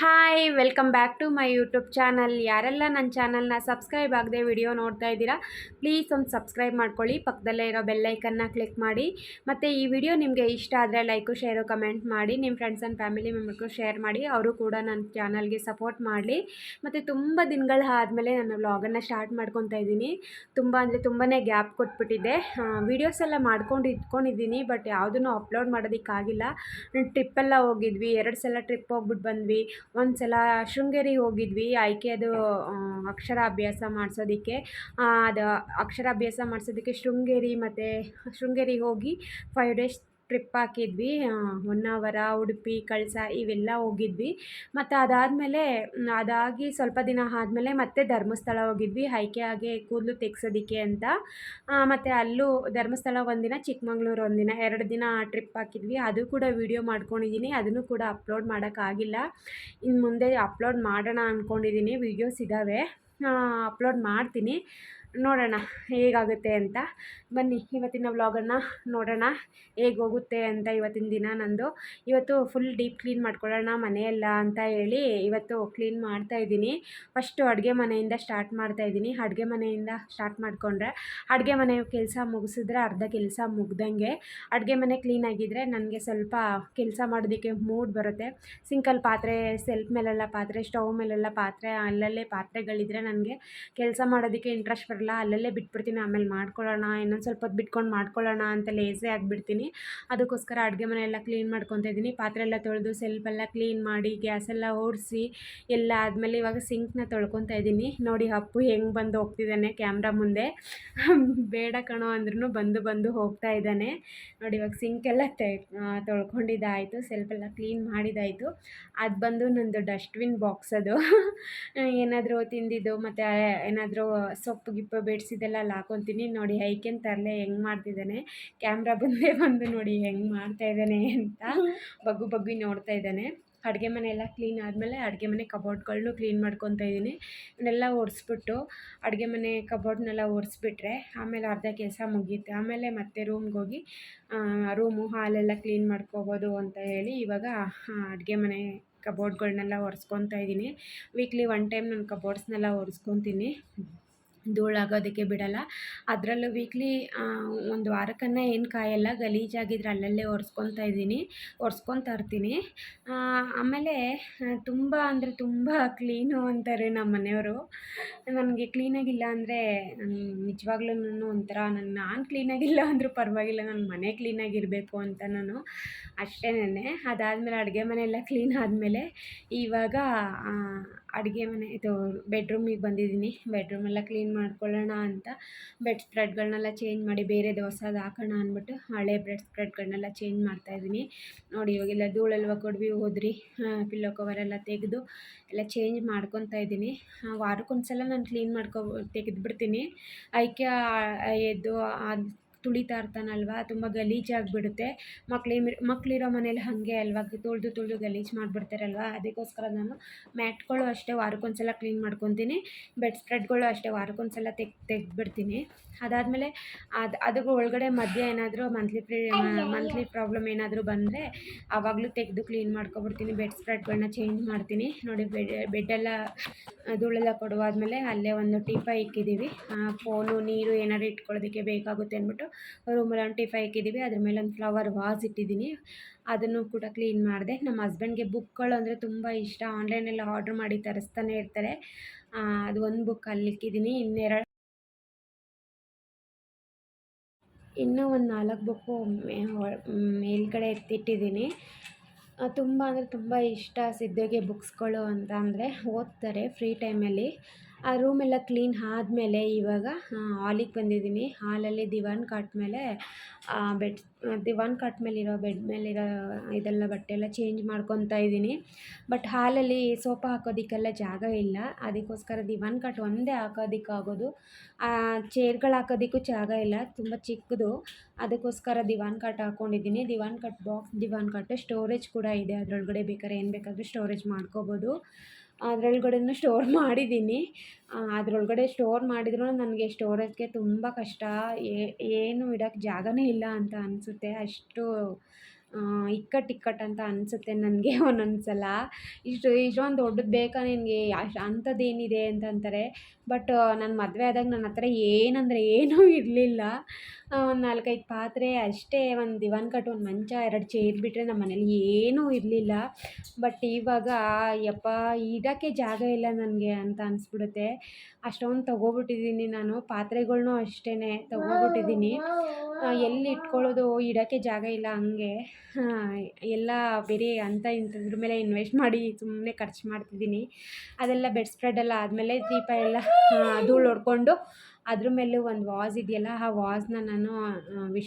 Hi welcome back to my YouTube channel ಯಾರೆಲ್ಲ ನನ್ನ ಚಾನಲ್ನ ಸಬ್ಸ್ಕ್ರೈಬ್ ಆಗದೆ ವಿಡಿಯೋ ನೋಡ್ತಾ ಇದ್ದೀರಾ ಪ್ಲೀಸ್ ಒಂದು ಸಬ್ಸ್ಕ್ರೈಬ್ ಮಾಡ್ಕೊಳ್ಳಿ. ಪಕ್ಕದಲ್ಲೇ ಇರೋ ಬೆಲ್ಲೈಕನ್ನ ಕ್ಲಿಕ್ ಮಾಡಿ. ಮತ್ತು ಈ ವಿಡಿಯೋ ನಿಮಗೆ ಇಷ್ಟ ಆದರೆ ಲೈಕು ಶೇರು ಕಮೆಂಟ್ ಮಾಡಿ. ನಿಮ್ಮ ಫ್ರೆಂಡ್ಸ್ ಆ್ಯಂಡ್ ಫ್ಯಾಮಿಲಿ ಮೆಂಬರ್ಗೂ ಶೇರ್ ಮಾಡಿ. ಅವರು ಕೂಡ ನನ್ನ ಚಾನಲ್ಗೆ ಸಪೋರ್ಟ್ ಮಾಡಲಿ. ಮತ್ತು ತುಂಬ ದಿನಗಳ ಆದಮೇಲೆ ನಾನು ವ್ಲಾಗನ್ನು ಸ್ಟಾರ್ಟ್ ಮಾಡ್ಕೊತಾ ಇದ್ದೀನಿ. ತುಂಬ ಅಂದರೆ ತುಂಬಾ ಗ್ಯಾಪ್ ಕೊಟ್ಬಿಟ್ಟಿದ್ದೆ ವೀಡಿಯೋಸ್ ಎಲ್ಲ ಮಾಡ್ಕೊಂಡು ಇಟ್ಕೊಂಡಿದ್ದೀನಿ ಬಟ್ ಯಾವುದನ್ನು ಅಪ್ಲೋಡ್ ಮಾಡೋದಕ್ಕಾಗಿಲ್ಲ. ಟ್ರಿಪ್ಪೆಲ್ಲ ಹೋಗಿದ್ವಿ. ಎರಡು ಸಲ ಟ್ರಿಪ್ ಹೋಗ್ಬಿಟ್ಟು ಬಂದ್ವಿ. ಒಂದು ಸಲ ಶೃಂಗೇರಿಗೆ ಹೋಗಿದ್ವಿ ಆಯ್ಕೆದು ಅಕ್ಷರಾಭ್ಯಾಸ ಮಾಡಿಸೋದಕ್ಕೆ. ಅದು ಅಕ್ಷರಾಭ್ಯಾಸ ಮಾಡಿಸೋದಕ್ಕೆ ಶೃಂಗೇರಿ ಮತ್ತು ಶೃಂಗೇರಿಗೆ ಹೋಗಿ ಫೈವ್ ಡೇಸ್ ಟ್ರಿಪ್ ಹಾಕಿದ್ವಿ. ಹೊನ್ನಾವರ, ಉಡುಪಿ, ಕಳಸ ಇವೆಲ್ಲ ಹೋಗಿದ್ವಿ. ಮತ್ತು ಅದಾದಮೇಲೆ ಅದಾಗಿ ಸ್ವಲ್ಪ ದಿನ ಆದಮೇಲೆ ಮತ್ತೆ ಧರ್ಮಸ್ಥಳ ಹೋಗಿದ್ವಿ. ಹೈಕೆ ಆಗಿ ಕೂದಲು ತೆಗ್ಸೋದಿಕ್ಕೆ ಅಂತ. ಮತ್ತು ಅಲ್ಲೂ ಧರ್ಮಸ್ಥಳ ಒಂದಿನ, ಚಿಕ್ಕಮಂಗ್ಳೂರು ಒಂದಿನ, ಎರಡು ದಿನ ಟ್ರಿಪ್ ಹಾಕಿದ್ವಿ. ಅದು ಕೂಡ ವೀಡಿಯೋ ಮಾಡ್ಕೊಂಡಿದ್ದೀನಿ ಅದನ್ನು ಕೂಡ ಅಪ್ಲೋಡ್ ಮಾಡೋಕ್ಕಾಗಿಲ್ಲ ಇನ್ನು ಮುಂದೆ ಅಪ್ಲೋಡ್ ಮಾಡೋಣ ಅಂದ್ಕೊಂಡಿದ್ದೀನಿ ವೀಡಿಯೋಸ್ ಇದ್ದಾವೆ ಅಪ್ಲೋಡ್ ಮಾಡ್ತೀನಿ. ನೋಡೋಣ ಹೇಗಾಗುತ್ತೆ ಅಂತ. ಬನ್ನಿ, ಇವತ್ತಿನ ವ್ಲಾಗನ್ನು ನೋಡೋಣ. ಹೇಗೆ ಹೋಗುತ್ತೆ ಅಂತ ಇವತ್ತಿನ ದಿನ ನಂದು. ಇವತ್ತು ಫುಲ್ ಡೀಪ್ ಕ್ಲೀನ್ ಮಾಡ್ಕೊಳ್ಳೋಣ ಮನೆಯೆಲ್ಲ ಅಂತ ಹೇಳಿ ಇವತ್ತು ಕ್ಲೀನ್ ಮಾಡ್ತಾ ಇದ್ದೀನಿ. ಫಸ್ಟು ಅಡುಗೆ ಮನೆಯಿಂದ ಸ್ಟಾರ್ಟ್ ಮಾಡ್ತಾ ಇದ್ದೀನಿ. ಅಡುಗೆ ಮನೆಯಿಂದ ಸ್ಟಾರ್ಟ್ ಮಾಡಿಕೊಂಡ್ರೆ ಅಡುಗೆ ಮನೆ ಕೆಲಸ ಮುಗಿಸಿದ್ರೆ ಅರ್ಧ ಕೆಲಸ ಮುಗ್ದಂಗೆ. ಅಡುಗೆ ಮನೆ ಕ್ಲೀನ್ ಆಗಿದ್ದರೆ ನನಗೆ ಸ್ವಲ್ಪ ಕೆಲಸ ಮಾಡೋದಕ್ಕೆ ಮೂಡ್ ಬರುತ್ತೆ. ಸಿಂಕಲ್ ಪಾತ್ರೆ ಸೆಲ್ಫ್ ಮೇಲೆಲ್ಲ ಪಾತ್ರೆ ಸ್ಟವ್ ಮೇಲೆಲ್ಲ ಪಾತ್ರೆ, ಅಲ್ಲಲ್ಲೇ ಪಾತ್ರೆಗಳಿದ್ರೆ ನನಗೆ ಕೆಲಸ ಮಾಡೋದಕ್ಕೆ ಇಂಟ್ರೆಸ್ಟ್ ಬರಲ್ಲ. ಅಲ್ಲಲ್ಲೇ ಬಿಟ್ಬಿಡ್ತೀನಿ, ಆಮೇಲೆ ಮಾಡ್ಕೊಳ್ಳೋಣ, ಇನ್ನೊಂದು ಸ್ವಲ್ಪ ಹೊತ್ತು ಬಿಟ್ಕೊಂಡು ಮಾಡ್ಕೊಳ್ಳೋಣ ಅಂತ ಲೇಸೇ ಆಗಿಬಿಡ್ತೀನಿ. ಅದಕ್ಕೋಸ್ಕರ ಅಡುಗೆ ಮನೆಯೆಲ್ಲ ಕ್ಲೀನ್ ಮಾಡ್ಕೊತಾ ಇದ್ದೀನಿ ಪಾತ್ರೆ ಎಲ್ಲ ತೊಳೆದು ಸೆಲ್ಫೆಲ್ಲ ಕ್ಲೀನ್ ಮಾಡಿ ಗ್ಯಾಸೆಲ್ಲ ಓಡಿಸಿ, ಎಲ್ಲ ಆದಮೇಲೆ ಇವಾಗ ಸಿಂಕ್ನ ತೊಳ್ಕೊತಾ ಇದ್ದೀನಿ ನೋಡಿ ಅಪ್ಪು ಹೆಂಗೆ ಬಂದು ಹೋಗ್ತಿದ್ದಾನೆ ಕ್ಯಾಮ್ರಾ ಮುಂದೆ. ಬೇಡ ಕಣೋ ಅಂದ್ರೂ ಬಂದು ಬಂದು ಹೋಗ್ತಾ ಇದ್ದಾನೆ. ನೋಡಿ ಇವಾಗ ಸಿಂಕೆಲ್ಲ ತೊಳ್ಕೊಂಡಿದ್ದಾಯಿತು ಸೆಲ್ಫೆಲ್ಲ ಕ್ಲೀನ್ ಮಾಡಿದಾಯಿತು. ಅದು ಬಂದು ನಂದು ಡಸ್ಟ್ಬಿನ್ ಬಾಕ್ಸ್ ಅದು. ಏನಾದರೂ ತಿಂದಿದ್ದು, ಮತ್ತು ಏನಾದರೂ ಸೊಪ್ಪು ಗಿಪ್ಪು ಬೆಡ್ಸಿದೆಲ್ಲ ಅಲ್ಲಿ ಹಾಕೊತೀನಿ ನೋಡಿ ಐಕೆನ್ ತರಲೆ ಹೆಂಗೆ ಮಾಡ್ತಿದ್ದಾನೆ. ಕ್ಯಾಮ್ರಾ ಬಂದೇ ಬಂದು ನೋಡಿ ಹೆಂಗೆ ಮಾಡ್ತಾ ಇದ್ದಾನೆ ಅಂತ ಬಗ್ಗು ಬಗ್ಗಿ ನೋಡ್ತಾ ಇದ್ದಾನೆ. ಅಡುಗೆ ಮನೆ ಎಲ್ಲ ಕ್ಲೀನ್ ಆದಮೇಲೆ ಅಡುಗೆ ಮನೆ ಕಬೋರ್ಡ್ಗಳನ್ನೂ ಕ್ಲೀನ್ ಮಾಡ್ಕೊತಾ ಇದ್ದೀನಿ. ಇವನ್ನೆಲ್ಲ ಒರೆಸ್ಬಿಟ್ಟು ಅಡುಗೆ ಮನೆ ಕಬೋರ್ಡ್ನೆಲ್ಲ ಒರೆಸ್ಬಿಟ್ರೆ ಆಮೇಲೆ ಅರ್ಧ ಕೆಲಸ ಮುಗಿಯುತ್ತೆ ಆಮೇಲೆ ಮತ್ತೆ ರೂಮ್ಗೆ ಹೋಗಿ ರೂಮು ಹಾಲೆಲ್ಲ ಕ್ಲೀನ್ ಮಾಡ್ಕೋಬೋದು ಅಂತ ಹೇಳಿ ಇವಾಗ ಅಡುಗೆ ಮನೆ ಕಬೋರ್ಡ್ಗಳನ್ನೆಲ್ಲ ಒರೆಸ್ಕೊತಾ ಇದ್ದೀನಿ. ವೀಕ್ಲಿ ಒನ್ ಟೈಮ್ ನಾನು ಕಬೋರ್ಡ್ಸ್ನೆಲ್ಲ ಒರೆಸ್ಕೊತೀನಿ. ಧೂಳಾಗೋದಕ್ಕೆ ಬಿಡಲ್ಲ. ಅದರಲ್ಲೂ ವೀಕ್ಲಿ ಒಂದು ವಾರಕ್ಕನ್ನ ಏನು ಕಾಯಲ್ಲ, ಗಲೀಜಾಗಿದ್ರೆ ಅಲ್ಲಲ್ಲೇ ಒರೆಸ್ಕೊತಾ ಇದ್ದೀನಿ, ಒರೆಸ್ಕೊತಾ ಇರ್ತೀನಿ. ಆಮೇಲೆ ತುಂಬ ಅಂದರೆ ತುಂಬ ಕ್ಲೀನು ಅಂತಾರೆ ನಮ್ಮ ಮನೆಯವರು. ನನಗೆ ಕ್ಲೀನಾಗಿಲ್ಲ ಅಂದರೆ ನಿಜವಾಗ್ಲೂ ಒಂಥರ ನನ್ನ ನಾನು ಕ್ಲೀನಾಗಿಲ್ಲ ಅಂದರೂ ಪರವಾಗಿಲ್ಲ ನನ್ನ ಮನೆ ಕ್ಲೀನಾಗಿರಬೇಕು ಅಂತ ನಾನು ಅಷ್ಟೇನೆ ಅದಾದಮೇಲೆ ಅಡುಗೆ ಮನೆ ಎಲ್ಲ ಕ್ಲೀನ್ ಆದಮೇಲೆ ಇವಾಗ ಅಡುಗೆ ಮನೆ, ಇದು ಬೆಡ್ರೂಮಿಗೆ ಬಂದಿದ್ದೀನಿ. ಬೆಡ್ರೂಮೆಲ್ಲ ಕ್ಲೀನ್ ಮಾಡ್ಕೊಳ್ಳೋಣ ಅಂತ. ಬೆಡ್ ಸ್ಪ್ರೆಡ್ಗಳನ್ನೆಲ್ಲ ಚೇಂಜ್ ಮಾಡಿ ಬೇರೆ ಹೊಸದು ಹಾಕೋಣ ಅಂದ್ಬಿಟ್ಟು ಹಳೆ ಬೆಡ್ ಸ್ಪ್ರೆಡ್ಗಳನ್ನೆಲ್ಲ ಚೇಂಜ್ ಮಾಡ್ತಾಯಿದ್ದೀನಿ ನೋಡಿ ಇವಾಗೆಲ್ಲ ಧೂಳೆಲ್ಲ ಕೊಡ್ವಿ, ಹೋದ್ರಿ. ಪಿಲ್ಲೋ ಕವರೆಲ್ಲ ತೆಗೆದು ಎಲ್ಲ ಚೇಂಜ್ ಮಾಡ್ಕೊತಾ ಇದ್ದೀನಿ. ವಾರಕ್ಕೊಂದ್ಸಲ ನಾನು ಕ್ಲೀನ್ ಮಾಡ್ಕೊ ತೆಗೆದುಬಿಡ್ತೀನಿ. ಐಕ್ಯ ಎದ್ದು ತುಳಿತಾ ಇರ್ತಾನಲ್ವ, ತುಂಬ ಗಲೀಜಾಗಿಬಿಡುತ್ತೆ ಮಕ್ಳಿ ಮಕ್ಕಳಿರೋ ಮನೇಲಿ ಹಾಗೆ ಅಲ್ವಾ, ತುಳಿದು ತುಳಿದು ಗಲೀಜು ಮಾಡಿಬಿಡ್ತಾರಲ್ವ? ಅದಕ್ಕೋಸ್ಕರ ನಾನು ಮ್ಯಾಟ್ಗಳು ಅಷ್ಟೇ ವಾರಕ್ಕೊಂದ್ಸಲ ಕ್ಲೀನ್ ಮಾಡ್ಕೊತೀನಿ, ಬೆಡ್ ಸ್ಪ್ರೆಡ್ಗಳು ಅಷ್ಟೇ ವಾರಕ್ಕೊಂದ್ಸಲ ತೆಗ್, ತೆಗೆದ್ಬಿಡ್ತೀನಿ. ಅದಾದಮೇಲೆ ಅದು ಅದು ಒಳಗಡೆ ಮಧ್ಯ ಏನಾದರೂ ಮಂತ್ಲಿ ಮಂತ್ಲಿ ಪ್ರಾಬ್ಲಮ್ ಏನಾದರೂ ಬಂದರೆ ಆವಾಗಲೂ ತೆಗೆದು ಕ್ಲೀನ್ ಮಾಡ್ಕೊಬಿಡ್ತೀನಿ, ಬೆಡ್ ಸ್ಪ್ರೆಡ್ಗಳನ್ನ ಚೇಂಜ್ ಮಾಡ್ತೀನಿ. ನೋಡಿ ಬೆಡ್, ಬೆಡ್ಡೆಲ್ಲ ಧೂಳೆಲ್ಲ ಕೊಡುವಾದ್ಮೇಲೆ ಅಲ್ಲೇ ಒಂದು ಟೀಪ ಇಕ್ಕಿದ್ದೀವಿ. ಫೋನು, ನೀರು ಏನಾದ್ರು ಇಟ್ಕೊಳ್ಳೋದಕ್ಕೆ ಬೇಕಾಗುತ್ತೆ ಅಂದ್ಬಿಟ್ಟು ರೂಮಲ್ಲಿ ಒಂದು ಟಿಫೈ ಇಕ್ಕಿದ್ದೀವಿ ಅದ್ರ ಮೇಲೆ ಒಂದು ಫ್ಲವರ್ ವಾಸ್ ಇಟ್ಟಿದ್ದೀನಿ. ಅದನ್ನು ಕೂಡ ಕ್ಲೀನ್ ಮಾಡಿದೆ. ನಮ್ಮ ಹಸ್ಬೆಂಡ್ಗೆ ಬುಕ್ಗಳು ಅಂದರೆ ತುಂಬ ಇಷ್ಟ. ಆನ್ಲೈನಲ್ಲಿ ಆರ್ಡ್ರ್ ಮಾಡಿ ತರಿಸ್ತಾನೆ ಇರ್ತಾರೆ. ಅದು ಒಂದು ಬುಕ್ ಅಲ್ಲಿ ಇಕ್ಕಿದ್ದೀನಿ. ಇನ್ನೆರಡು ಇನ್ನೂ ಒಂದು ನಾಲ್ಕು ಬುಕ್ಕು ಮೇಲ್ಗಡೆ ಎತ್ತಿಟ್ಟಿದ್ದೀನಿ. ತುಂಬ ಅಂದರೆ ತುಂಬ ಇಷ್ಟ ಸಿದ್ದಗೆ ಬುಕ್ಸ್ಗಳು ಅಂತ ಅಂದರೆ ಓದ್ತಾರೆ ಫ್ರೀ ಟೈಮಲ್ಲಿ. ಆ ರೂಮೆಲ್ಲ ಕ್ಲೀನ್ ಆದಮೇಲೆ ಇವಾಗ ಹಾಲಿಗೆ ಬಂದಿದ್ದೀನಿ. ಹಾಲಲ್ಲಿ ದಿವಾನ್ ಕಾಟ್ ಮೇಲೆ ಬೆಡ್ ದಿವಾನ್ ಕಾಟ್ ಮೇಲಿರೋ ಬೆಡ್ ಮೇಲಿರೋ ಇದೆಲ್ಲ ಬಟ್ಟೆ ಎಲ್ಲ ಚೇಂಜ್ ಮಾಡ್ಕೊತಾ ಇದ್ದೀನಿ. ಬಟ್ ಹಾಲಲ್ಲಿ ಸೋಫಾ ಹಾಕೋದಕ್ಕೆಲ್ಲ ಜಾಗ ಇಲ್ಲ. ಅದಕ್ಕೋಸ್ಕರ ದಿವಾನ್ ಕಾಟ್ ಒಂದೇ ಹಾಕೋದಕ್ಕಾಗೋದು ಚೇರ್ಗಳು ಹಾಕೋದಕ್ಕೂ ಜಾಗ ಇಲ್ಲ. ತುಂಬ ಚಿಕ್ಕದು. ಅದಕ್ಕೋಸ್ಕರ ದಿವಾನ್ ಕಾಟ್ ಹಾಕ್ಕೊಂಡಿದ್ದೀನಿ divan cot box divan cot storage ಕೂಡ ಇದೆ. ಅದರೊಳಗಡೆ ಬೇಕಾದ್ರೆ ಏನು ಬೇಕಾದರೂ ಸ್ಟೋರೇಜ್ ಮಾಡ್ಕೋಬೋದು. ಅದ್ರೊಳಗಡೆನೂ ಸ್ಟೋರ್ ಮಾಡಿದ್ದೀನಿ. ಅದರೊಳಗಡೆ ಸ್ಟೋರ್ ಮಾಡಿದ್ರು ನನಗೆ ಸ್ಟೋರೇಜ್ಗೆ ತುಂಬ ಕಷ್ಟ. ಏನು ಇಡೋಕ್ಕೆ ಜಾಗನೇ ಇಲ್ಲ ಅಂತ ಅನಿಸುತ್ತೆ. ಅಷ್ಟು ಇಕ್ಕಟ್ಟು ಇಕ್ಕಟ್ಟು ಅಂತ ಅನಿಸುತ್ತೆ ನನಗೆ ಒಂದೊಂದು ಸಲ ಇಷ್ಟು ಇಷ್ಟೊಂದು ದೊಡ್ಡದು ಬೇಕಾ ನಿನಗೆ? ಅಷ್ಟು ಅಂಥದ್ದೇನಿದೆ ಅಂತ ಅಂತಾರೆ. ಬಟ್ ನಾನು ಮದುವೆ ಆದಾಗ ನನ್ನ ಹತ್ರ ಏನಂದರೆ ಏನೂ ಇರಲಿಲ್ಲ. ಒಂದು ನಾಲ್ಕೈದು ಪಾತ್ರೆ ಅಷ್ಟೇ ಒಂದು ದಿವಾನ್ ಕಟ್ಟು ಒಂದು ಮಂಚ ಎರಡು ಚೇರ್ ಬಿಟ್ಟರೆ ನಮ್ಮ ಮನೇಲಿ ಏನೂ ಇರಲಿಲ್ಲ. ಬಟ್ ಇವಾಗ ಯಪ್ಪ ಇಡೋಕ್ಕೆ ಜಾಗ ಇಲ್ಲ ನನಗೆ ಅಂತ ಅನಿಸ್ಬಿಡುತ್ತೆ. ಅಷ್ಟೊಂದು ತೊಗೊಬಿಟ್ಟಿದ್ದೀನಿ ನಾನು. ಪಾತ್ರೆಗಳ್ನೂ ಅಷ್ಟೇ ತೊಗೊಬಿಟ್ಟಿದ್ದೀನಿ. ಎಲ್ಲಿ ಇಟ್ಕೊಳ್ಳೋದು? ಇಡೋಕ್ಕೆ ಜಾಗ ಇಲ್ಲ ಹಂಗೆ. ಎಲ್ಲ ಬೇರೆ ಅಂತ ಇಂಥದ್ರ ಮೇಲೆ ಇನ್ವೆಸ್ಟ್ ಮಾಡಿ ಸುಮ್ಮನೆ ಖರ್ಚು ಮಾಡ್ತಿದ್ದೀನಿ. ಅದೆಲ್ಲ ಬೆಡ್ ಸ್ಪ್ರೆಡ್ ಎಲ್ಲ ಆದಮೇಲೆ ದೀಪ ಎಲ್ಲ ಧೂಳು ಹೊಡ್ಕೊಂಡು ಅದ್ರ ಮೇಲೆ ಒಂದು ವಾಸ್ ಇದೆಯಲ್ಲ, ಆ ವಾಸ್ನ ನಾನು ವಿಶ್